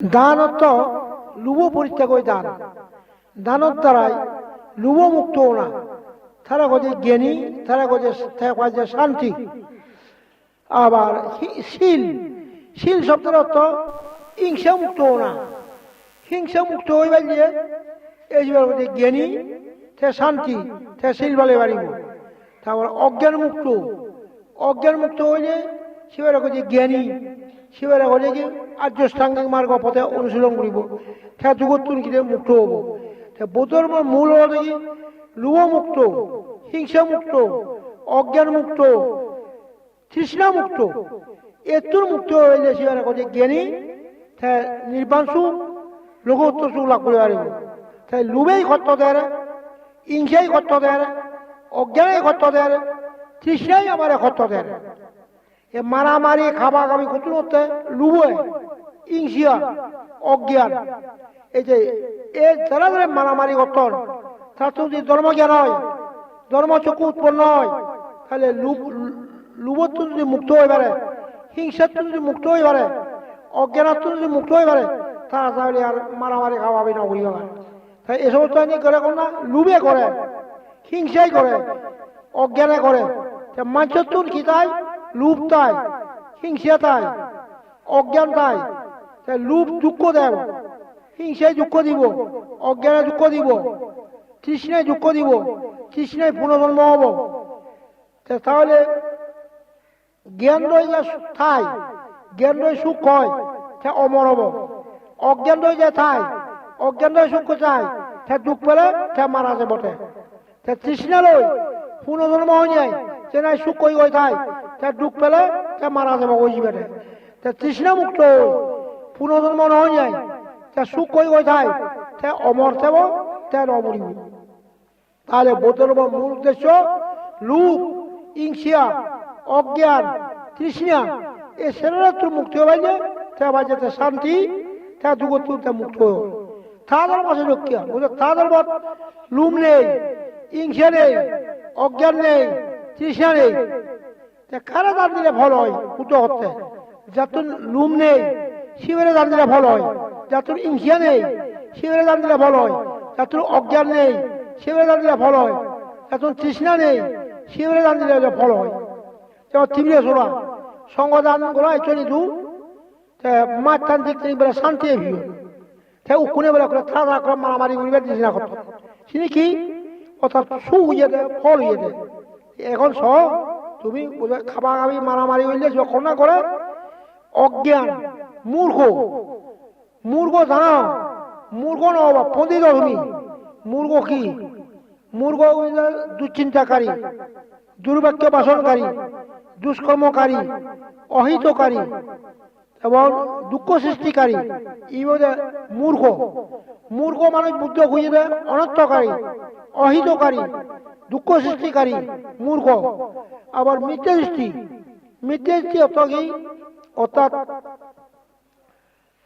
দান অর্থ লুভ পরিত্যাগ দান। দানের দ্বারাই লুভ মুক্ত না। তারা গজে জ্ঞানী, তারা গজে গজে শান্তি। আবার শিল শিল শব্দের অর্থ হিংসা মুক্ত না। হিংসা মুক্ত হইবার যে, এই যে যে জ্ঞানী সে শান্তি সে শিল বলে বাড়িব তারপর অজ্ঞান মুক্ত অজ্ঞান মুক্ত হইলে শিবের যে জ্ঞানী শিবের হলে কি আর্যষ্টাঙ্গিক মার্গ পথে অনুশীলন করিব। সে যুগতুন কিনে মুক্ত হব। তা বোধর মূল হল কি লুহ মুক্ত হিংসা মুক্ত অজ্ঞান মুক্ত তৃষ্ণা মুক্ত এতুর মুক্ত হইলে শিবের যে জ্ঞানী, তা নির্বাণ সুখ লোকোত্তর সুখ লাভ করে পারিব। তাই লুবেই কর্ত দেয় হিংসাই কর্ত দেয় অজ্ঞানাই কর্ত দেয় তৃষ্ণাই আমার কর্ত দেয় এ মারামারি খাবা খাবি কত হচ্ছে লুবে ইংসিয়া অজ্ঞান। এই যে, এ যারা যারা মারামারি করতন, তার তো যদি ধর্মজ্ঞান হয়, ধর্মচক্ষু উৎপন্ন হয়, তাহলে লুব, লুবত্ব যদি মুক্ত হয়ে পারে, হিংসাত্ব যদি মুক্ত হয়ে পারে অজ্ঞানাত্ম যদি মুক্ত হয়ে পারে, তারা তাহলে আর মারামারি খাওয়াবি না করিব না? তাই এসব তো করে কোন না, লুবে করে, হিংসাই করে, অজ্ঞানে করে। মাঞ্চতুন কি তাই লুপ তাই, হিংসা তাই, অজ্ঞান তাই। তাই লুপ দুঃখ দেব, হিংসায় দুঃখ দিব, অজ্ঞানে দুঃখ দিব, তৃষ্ণায় দুঃখ দিব, তৃষ্ণায় পুনর্জন্ম হব। তাহলে জ্ঞান রয়ে যা ঠাই জ্ঞান রয়ে সুখ হয় সে অমর হব। অজ্ঞান রয়ে যায় ঠাই অজ্ঞান রয়ে সুখ চাই সে দুঃখ পেলে সে মারা যাব সে তৃষ্ণা লই পুনর্জন্ম হয়ে যায় সে নাই সুখ কই গই ঠাই সে দুঃখ পেলে সে মারা যাব ওই জীবনে সে তৃষ্ণা মুক্ত, পুনর্জন্ম নহয় যায়। সে সুখ কই গই ঠাই সে অমর থেব সে নমরিব তাহলে বোধর মূল উদ্দেশ্য লুপ ইংসিয়া অজ্ঞান, তৃষ্ণা, এ শরীরত্ব মুক্তি হবে যে তা বাজেতে শান্তি, তা দুগত তা মুক্ত তাদের পাশে রক্ষা বুঝলো তাদের পথ লুম নেই ইংসা নেই, অজ্ঞান নেই, তৃষ্ণা নেই। তা কারা দান দিলে ফল হয়? পুতো করতে যাতুন লুম নেই, শিবের দান দিলে ফল হয়। যাতুন ইংসিয়া নেই, শিবের দান দিলে ফল হয়। যাতুন অজ্ঞান নেই, শিবের দান দিলে ফল হয়। যাতুন তৃষ্ণা নেই, শিবের দান দিলে ফল হয়। যেমন তিমিরে সোনা সঙ্গদান করা চলি দু। দিক থেকে বেলা শান্তি ভিউ তাই উকুনে বেলা করে থাকা করে মারামারি করিবার দিস না করতো চিনি কি? অর্থাৎ সু হইয়ে দে ফল হইয়ে দে এখন স তুমি বোধ খাবা খাবি মারামারি হইলে যখন না করে, অজ্ঞান, মূর্খ। মূর্খ জানাও মূর্খ নদী পন্ডিত তুমি। মূর্খ কি? মূর্খ দুশ্চিন্তাকারী দুর্ভাগ্য বাসনকারী দুষ্কর্মকারী, অহিতকারী। এবং দুঃখ সৃষ্টিকারী। ই বোধে মূর্খ মূর্খ মানুষ বুদ্ধ খুঁজে দেয়, অনর্থকারী, অহিতকারী, দুঃখ সৃষ্টিকারী মূর্খ আবার মিথ্যে দৃষ্টি। মিথ্যে দৃষ্টি অর্থ কি? অর্থাৎ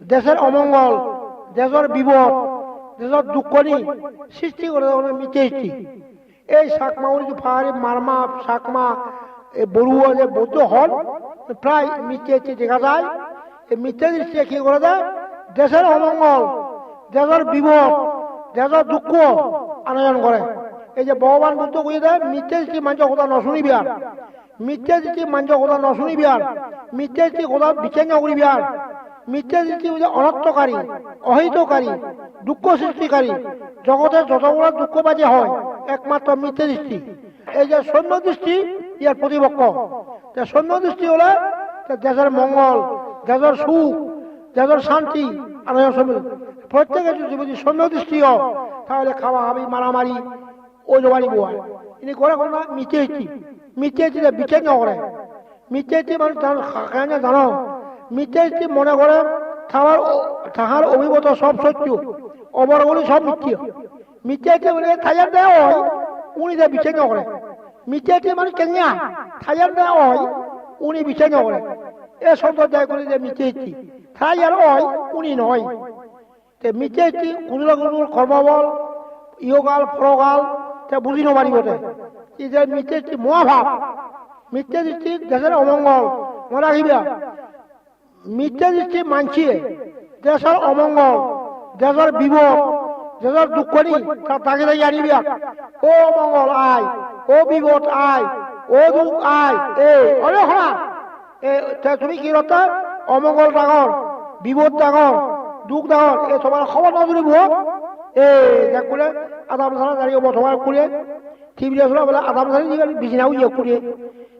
দেশের অমঙ্গল, দেশের বিপদ, দেশের দুঃখ নি সৃষ্টি করে দেওয়া মিথ্যে দৃষ্টি। এই শাকমা, উনি ফাহারি, মারমা, শাকমা বড়ুয়া যে বৌদ্ধ হন প্রায় মিথ্যে দেখা যায়। এই মিথ্যে দৃষ্টি কি করে দেয় দেশের অমঙ্গল দেশের বিপদ দেশের দুঃখ আয়োজন করে এই যে ভগবান বুদ্ধ কইয়ে দেয় মিথ্যে দৃষ্টি মাঞ্চ কথা নশুনিবি আর মিথ্যে দৃষ্টি মাঞ্চ কথা নশুনিবি আর মিথ্যে দৃষ্টি কথা বিচার নকরিবি আর মিথ্যে দৃষ্টি হচ্ছে অনর্থকারী অহিতকারী দুঃখ সৃষ্টিকারী জগতের যতগুলো দুঃখ বাজে হয় একমাত্র মিথ্যে দৃষ্টি। এই যে সৈন্য দৃষ্টি ইয়ার প্রতিপক্ষ সৈন্য দৃষ্টি হলে দেশের মঙ্গল দেশের সুখ দেশের শান্তি আর প্রত্যেকের যদি সৈন্য দৃষ্টি হয়, তাহলে খাওয়া হাবি, মারামারি ওই জবানি বোয়া ইনি করে কোনো না দৃষ্টি মিথ্যে দৃষ্টিতে বিচার না করে। মানুষ জানো কেন জানো। দৃষ্টি মনে করে তাহার তাহার অভিমত সব সত্য। অবরগুলি সব মিথ্যে। মিথ্যাকে বলে থাজার দেওয়া হয়? উনি যা বিচার না করে। মিথ্যাকে মানে কেঙ্গা থাজার দেওয়া হয়? উনি বিচার না করে। এ সম্প্রদায় করে যে মিথ্যে ইচ্ছি থাজার হয়, উনি নয়। তে ইচ্ছি কুজুরা কুজুর কর্মবল, ইহকাল ফরকাল তে বুঝি নবারি বটে। এই যে ইচ্ছি মহাভাব মিথ্যে দৃষ্টি দেশের অমঙ্গল, মনে রাখিবা? মিথ্যা দৃষ্টি মানছিয়ে দেশের অমঙ্গল, দেশের বিপদ, দেশের দুঃখ নি তাকে তাই আনিবি। ও অমঙ্গল আয়, ও বিপদ আয়, ও দুঃখ আয়, এ এ তে তুমি কি রতে অমঙ্গল ডাঙর বিপদ ডাঙর দুঃখ ডাঙর এ সবার খবর নজরে বুহ এ, দেখ করে আদাম সারা দাঁড়িয়ে বসবাস করে টিভি আসলে, বলে আদাম সারি বিছানাও ইয়ে করে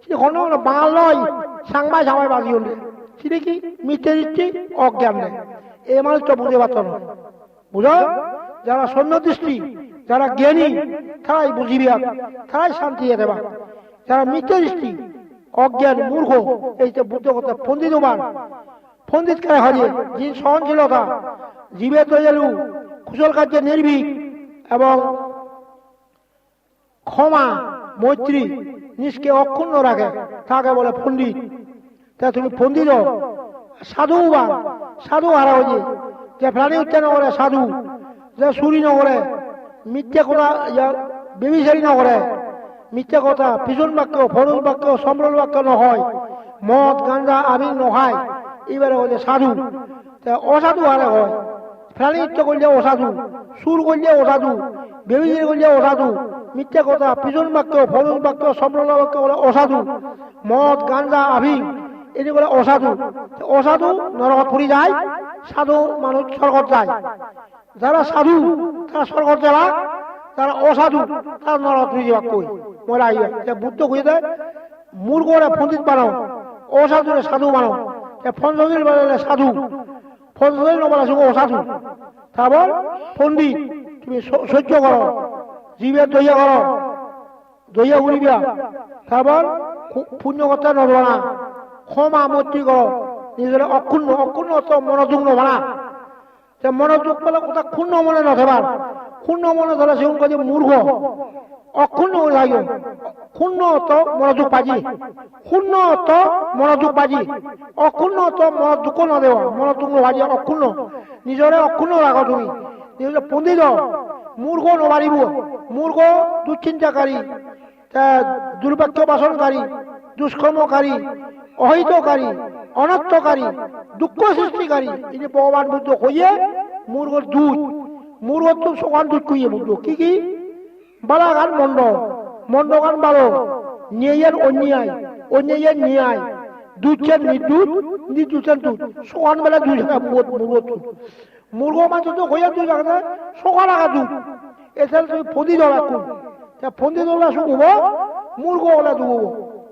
সেখন বাঙাল নয় সাংবাই সাংবাই বাজি হলে। সেটা কি? মিথ্যে দিচ্ছি, অজ্ঞান নেই। এই মানুষটা বুঝে পারত না। বুঝো? যারা সৈন্য দৃষ্টি, যারা জ্ঞানী, তারাই বুঝিবি তারাই শান্তি দেবা যারা মিথ্যে দৃষ্টি অজ্ঞান মূর্খ, এই যে বুদ্ধ কথা পন্ডিত মান। পন্ডিত কারে হারিয়ে যিনি সহনশীলতা, জীবের দয়ালু, কুশল কার্যে নির্ভীক এবং ক্ষমা, মৈত্রী, নিজকে অক্ষুণ্ণ রাখে, তাকে বলে পণ্ডিত। তা তুমি পণ্ডিত, সাধু বা সাধু হারা হয়েছে যে প্রাণী হত্যা নকরে সাধু, যে চুরি নকরে মিথ্যা কথা বেবিচারি নকরে মিথ্যা কথা পিজন বাক্য ফরুল বাক্য সম্রল বাক্য নহয়। মদ গাঞ্জা আবির নহায়। এইবারে হচ্ছে সাধু। অসাধু হারে হয়। প্রাণী হত্যা করলে অসাধু, সুর করলে অসাধু, বেবিচারি করলে অসাধু, মিথ্যা কথা, পিছন বাক্য ফরুল বাক্য সম্রল বাক্য বলে অসাধু, মদ গাঞ্জা আবির এটি বলে অসাধু। অসাধু নরকত পড়ি যায়, সাধু মানুষ স্বর্গত যায়। যারা সাধু, তারা স্বর্গত যাবা অসাধু, তারা যে বুদ্ধ খুঁজে দেয় মূর্খরে পণ্ডিত বানাও, অসাধুরে সাধু বানাও। পঞ্চদীর বানালে সাধু অসাধু। তারপর পণ্ডিত, তুমি সহ্য করো, জীবের দইয়া করো দইয়া উড়িবা তারপর পুণ্য কথা নড়বা ক্ষমা মৈত্রী কর, নিজের অক্ষুণ্ণ অক্ষুণ্ণ তো মনোযোগ নবা যে মনোযোগ পেলে কোথা ক্ষুণ্ণ মনে নথেবার ক্ষুণ্ণ মনে ধরে সেগুন কাজে মূর্খ অক্ষুণ্ণ মনে থাকিও ক্ষুণ্ণ তো মনোযোগ পাজি শূন্য তো মনোযোগ পাজি অক্ষুণ্ণ তো মনোযোগ নদেব মনোযোগ নভাজি অক্ষুণ্ণ নিজৰে অক্ষুণ্ণ রাখ তুমি পণ্ডিত মূর্খ নবারিব মূর্খ দুশ্চিন্তাকারী দুর্ভাগ্য বাসনকারী, দুষ্কর্মকারী, অহিতকারী, অনর্থকারী, দুঃখ সৃষ্টিকারী তিনি ভগবান বুদ্ধ হইয়ে মূর্খর দুধ তো সমান দুধ কইয়ে কি কি? বালাগান মন্ড মন্ডগান বারো নিয়ের অন্যায়। অন্যায়ের ন্যায়। দুধের দুধ। সকাল বেলা দুই টাকা মানুষ তো হইয়া দুই আগা দুধ। এছাড়া তুমি ফন্দি কোন ফন্দি দলা শুকুব ওলা দুব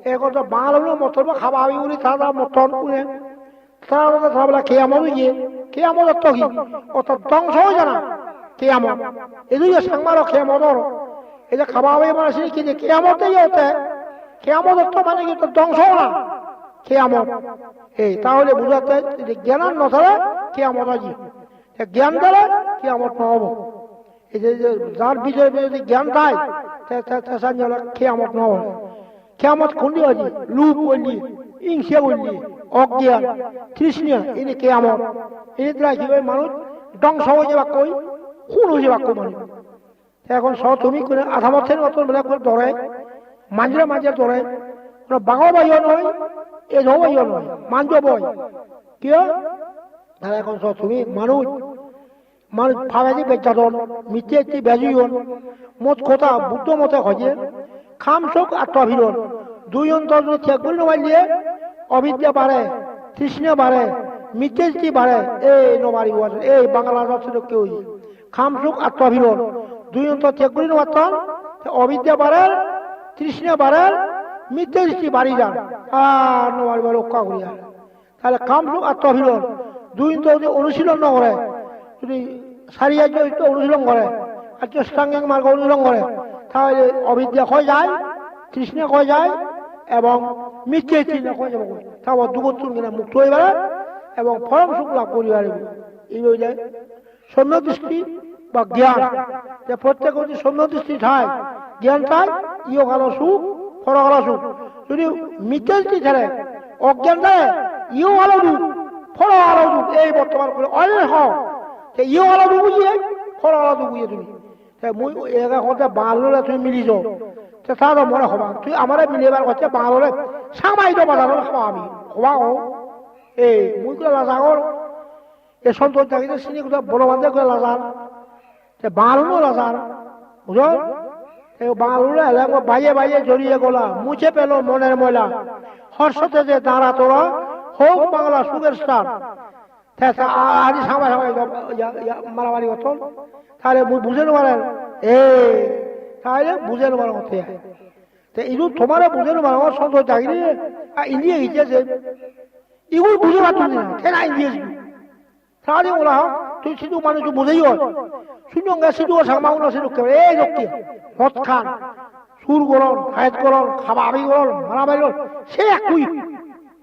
একথা বাঙালি মতন খাবা আমি উনি তারা মতন উনি তারা তারা বলে কেয়ামত গিয়ে কেয়ামত অর্থ কি? অর্থাৎ ধ্বংস হয়ে জানা কেয়ামত। এদিকে সাংমার কেয়ামতর। এই যে খাবা হবে মানে কি যে কেয়ামতেই হতে কেয়ামত অর্থ মানে কি তো ধ্বংস না? কেয়ামত। এই, তাহলে বুঝাতে যে জ্ঞান কেয়ামত আজি। জ্ঞান দিলে কেয়ামত নহব। এই যে যার বিষয়ে যদি জ্ঞান তেসান কেয়ামত নহব। কেমত খুন্দি আজি? লুপ করলি ইংসে করলি অজ্ঞান, তৃষ্ণ, এনে কেয়ামত। এনে মানুষ ধ্বংস হয়ে যাবা কই? খুন হয়ে যাবা কই এখন স তুমি করে আধা মতের মতন বেলা করে ধরে মাঞ্জরে মাঞ্জরে ধরে কোনো বাঙাল নয় এ ঝো বাইও নয় মাঞ্জ বই কিয় তাহলে এখন স তুমি মানুষ মানুষ ফাবাজি বেচাদন মিথ্যে একটি বেজুয়ন মোট কথা বুদ্ধ মতে হজে, খাম চোখ আত্মভিরন দুই অন্তর ত্যাগ করে দিয়ে অবিদ্যা বাড়ে, তৃষ্ণ বাড়ে মিথ্যেষ্টি বাড়ে। এই নমারিব আছে এই বাংলা রাষ্ট্র কেউ খাম চোখ আত্মভিরন দুই অন্তর ত্যাগ করে তখন অবিদ্যা বাড়ে তৃষ্ণ বাড়ে মিথ্যেষ্টি বাড়ি যান। আর নমারিব রক্ষা করি তাহলে কাম চোখ আত্মভিরন দুই অন্তর যদি অনুশীলন নকরে যদি সারিয়া যদি অনুশীলন করে আর চেষ্টাঙ্গাং মার্গ অনুশীলন করে, তাহলে অবিদ্যা হয়ে যায়, তৃষ্ণা হয়ে যায় এবং মিথ্যে হয়ে যাব তারপর দুগতুন কিনা মুক্ত হয়ে বেড়ে এবং পরম সুখ লাভ করি পারিব এই হইলে সৌম্য দৃষ্টি বা জ্ঞান। যে প্রত্যেক যদি সৌম্য দৃষ্টি ঠায় জ্ঞান চাই ইয় কালো সুখ ফর কালো সুখ। যদি মিথ্যে দৃষ্টি ছেড়ে অজ্ঞান দেয় ইও আলো দুঃখ ফর আলো দুঃখ এই বর্তমান করে অনেক হও। ইও আলো দুঃখ বুঝিয়ে ফর আলো দুঃখ বুঝিয়ে তুমি। মুই এগা কথা বাংলারে তুমি মিলি যাও তে তার মনে হবা তুই আমারে মিলিবার কথা বাংলারে সামাই বাজার খাওয়া আমি। হবা এই, মুই কলা জাগর এ সন্তোষ থাকিতে সিনি কোথাও বলবান্ধে করে লাজার। সে বাঁড়ুনো লাজার, বুঝো? বাঁড়ুনো এলে বাইয়ে বাইয়ে জড়িয়ে গোলা, মুছে পেল মনের ময়লা। হর্ষতে যে দাঁড়া তোরা, হোক বাংলা সুগের স্টার। আদি সামা সামা মারামারি হতো তাহলে বুঝে নেবার এ, তাহলে বুঝে নেবার মতো ইগুলো তোমার বুঝে নেবার আমার সন্তোষ জাগিনি আর ইন্ডিয়া গিয়েছে এগুলো বুঝে পারতো না। কেনা 사리 오라 두 시도 많은 좀 못해요 순영가 시도 상마우나 시도가 에 이렇게 못칸 술고런 가엣고런 가마비고런 마라발로 세약구이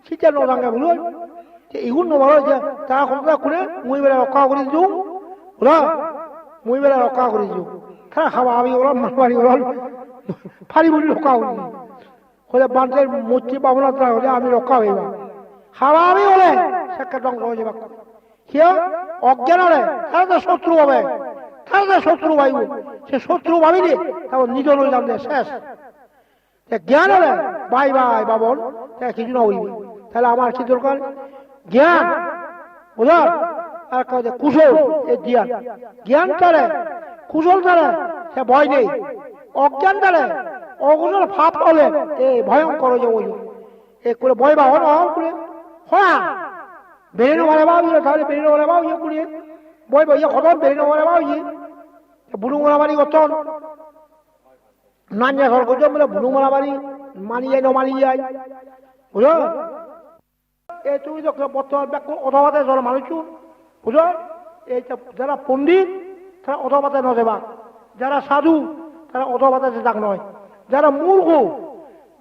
진짜 노랑가 물론 이군 노마로 이제 다 공부가 그래 모임이라 녹화 그리죠 그라 모임이라 녹화 그리죠 그라 가마비고런 마라발고런 파리불이 녹화 그리 그래 반절 못지 바보나 따라 그래 아미 녹화 왜봐 가마비 오래 색깔 동서 오지 막 তো শত্রু হবে তো শত্রু ভাইব সে শত্রু ভাবিনি যাবে শেষ। জ্ঞান হলে বাই বাই বাবন কিছু না হইবে। তাহলে আমার কি দরকার জ্ঞান আর কাজে কুশল জ্ঞান। জ্ঞান তারে কুশল তারে সে ভয় নেই। অজ্ঞান তারে অকুশল ভাব হলে এ ভয়ঙ্কর হয়ে যাবে। এ করে ভয় বা করে হ্যাঁ বেরেনো মানে বাবু তাহলে বেরেনো মানে বাবু ইয়ে করে বই বই খতম বেরেনো মানে বাবু ইয়ে বুনু মারামারি করতন নাঞ্জা ঘর করছ বলে বুনু মারামারি মানি যায় নমানি যায় বুঝো তুমি তো বর্তমান ব্যাক অথবাতে জল মানুষ বুঝো এই যে যারা পণ্ডিত তারা অথবাতে নদেবা যারা সাধু তারা অথবাতে যাক নয় যারা মূর্খ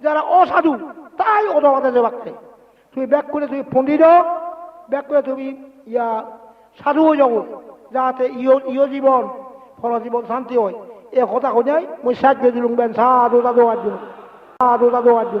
যারা অসাধু তাই অথবাতে যাবাক তুমি ব্যাক করে তুমি পণ্ডিত ব্যাক করে তুমি ইয়া সাধু যাব যাতে ইয় ইয় জীবন, ফল জীবন শান্তি হয়। এ কথা কোথায় মই সাহায্য দিলুম বেন। সাধু সাধু আজ সাধু সাধু আজ